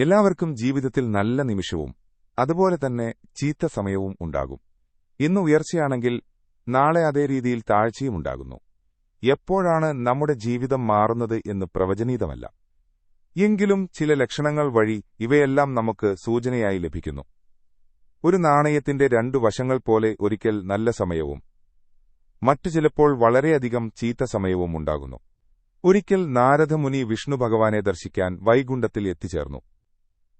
എല്ലാവർക്കും ജീവിതത്തിൽ നല്ല നിമിഷവും അതുപോലെ തന്നെ ചീത്ത സമയവും ഉണ്ടാകും. ഇന്ന് ഉയർച്ചയാണെങ്കിൽ നാളെ അതേ രീതിയിൽ താഴ്ചയും ഉണ്ടാകുന്നു. എപ്പോഴാണ് നമ്മുടെ ജീവിതം മാറുന്നത് എന്ന് പ്രവചനീതമല്ല. എങ്കിലും ചില ലക്ഷണങ്ങൾ വഴി ഇവയെല്ലാം നമുക്ക് സൂചനയായി ലഭിക്കുന്നു. ഒരു നാണയത്തിന്റെ രണ്ടു വശങ്ങൾ പോലെ ഒരിക്കൽ നല്ല സമയവും മറ്റു ചിലപ്പോൾ വളരെയധികം ചീത്ത സമയവും ഉണ്ടാകുന്നു. ഒരിക്കൽ നാരദമുനി വിഷ്ണു ഭഗവാനെ ദർശിക്കാൻ വൈകുണ്ഠത്തിൽ എത്തിച്ചേർന്നു.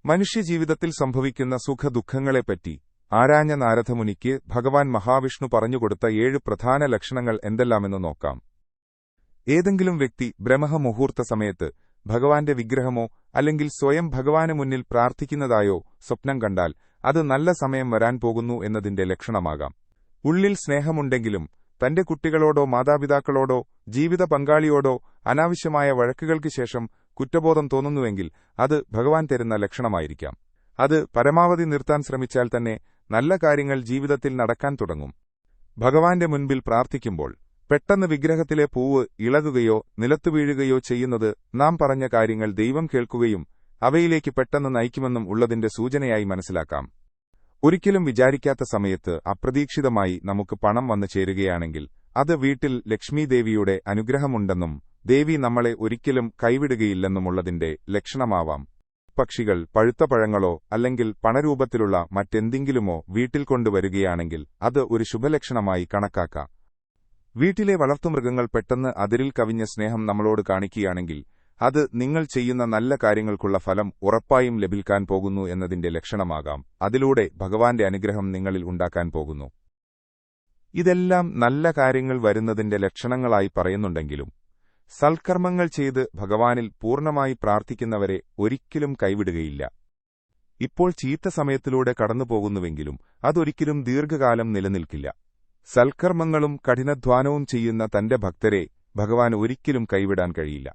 മനുഷ്യജീവിതത്തിൽ സംഭവിക്കുന്ന സുഖദുഃഖങ്ങളെപ്പറ്റി ആരാഞ്ഞ നാരദമുനിക്ക് ഭഗവാൻ മഹാവിഷ്ണു പറഞ്ഞുകൊടുത്ത ഏഴ് പ്രധാന ലക്ഷണങ്ങൾ എന്തെല്ലാമെന്ന് നോക്കാം. ഏതെങ്കിലും വ്യക്തി ബ്രഹ്മമുഹൂർത്ത സമയത്ത് ഭഗവാന്റെ വിഗ്രഹമോ അല്ലെങ്കിൽ സ്വയം ഭഗവാന് മുന്നിൽ പ്രാർത്ഥിക്കുന്നതായോ സ്വപ്നം കണ്ടാൽ അത് നല്ല സമയം വരാൻ പോകുന്നു എന്നതിന്റെ ലക്ഷണമാകാം. ഉള്ളിൽ സ്നേഹമുണ്ടെങ്കിലും തന്റെ കുട്ടികളോടോ മാതാപിതാക്കളോടോ ജീവിത പങ്കാളിയോടോ അനാവശ്യമായ വഴക്കുകൾക്ക് ശേഷം കുറ്റബോധം തോന്നുന്നുവെങ്കിൽ അത് ഭഗവാൻ തരുന്ന ലക്ഷണമായിരിക്കാം. അത് പരമാവധി നിർത്താൻ ശ്രമിച്ചാൽ തന്നെ നല്ല കാര്യങ്ങൾ ജീവിതത്തിൽ നടക്കാൻ തുടങ്ങും. ഭഗവാന്റെ മുൻപിൽ പ്രാർത്ഥിക്കുമ്പോൾ പെട്ടെന്ന് വിഗ്രഹത്തിലെ പൂവ് ഇളകുകയോ നിലത്തു വീഴുകയോ ചെയ്യുന്നത് നാം പറഞ്ഞ കാര്യങ്ങൾ ദൈവം കേൾക്കുകയും അവയിലേക്ക് പെട്ടെന്ന് നയിക്കുമെന്നും ഉള്ളതിന്റെ സൂചനയായി മനസ്സിലാക്കാം. ഒരിക്കലും വിചാരിക്കാത്ത സമയത്ത് അപ്രതീക്ഷിതമായി നമുക്ക് പണം വന്നു ചേരുകയാണെങ്കിൽ അത് വീട്ടിൽ ലക്ഷ്മീദേവിയുടെ അനുഗ്രഹമുണ്ടെന്നും ദേവി നമ്മളെ ഒരിക്കലും കൈവിടുകയില്ലെന്നുമുള്ളതിന്റെ ലക്ഷണമാവാം. പക്ഷികൾ പഴുത്ത പഴങ്ങളോ അല്ലെങ്കിൽ പണരൂപത്തിലുള്ള മറ്റെന്തെങ്കിലുമോ വീട്ടിൽ കൊണ്ടുവരികയാണെങ്കിൽ അത് ഒരു ശുഭലക്ഷണമായി കണക്കാക്കാം. വീട്ടിലെ വളർത്തുമൃഗങ്ങൾ പെട്ടെന്ന് അതിരിൽ കവിഞ്ഞ സ്നേഹം നമ്മളോട് കാണിക്കുകയാണെങ്കിൽ അത് നിങ്ങൾ ചെയ്യുന്ന നല്ല കാര്യങ്ങൾക്കുള്ള ഫലം ഉറപ്പായും ലഭിക്കാൻ പോകുന്നു എന്നതിന്റെ ലക്ഷണമാകാം. അതിലൂടെ ഭഗവാന്റെ അനുഗ്രഹം നിങ്ങളിൽ ഉണ്ടാക്കാൻ പോകുന്നു. ഇതെല്ലാം നല്ല കാര്യങ്ങൾ വരുന്നതിന്റെ ലക്ഷണങ്ങളായി പറയുന്നുണ്ടെങ്കിലും സൽക്കർമ്മങ്ങൾ ചെയ്ത് ഭഗവാനിൽ പൂർണമായി പ്രാർത്ഥിക്കുന്നവരെ ഒരിക്കലും കൈവിടുകയില്ല. ഇപ്പോൾ ചീത്ത സമയത്തിലൂടെ കടന്നുപോകുന്നുവെങ്കിലും അതൊരിക്കലും ദീർഘകാലം നിലനിൽക്കില്ല. സൽക്കർമ്മങ്ങളും കഠിനധ്വാനവും ചെയ്യുന്ന തന്റെ ഭക്തരെ ഭഗവാൻ ഒരിക്കലും കൈവിടാൻ കഴിയില്ല.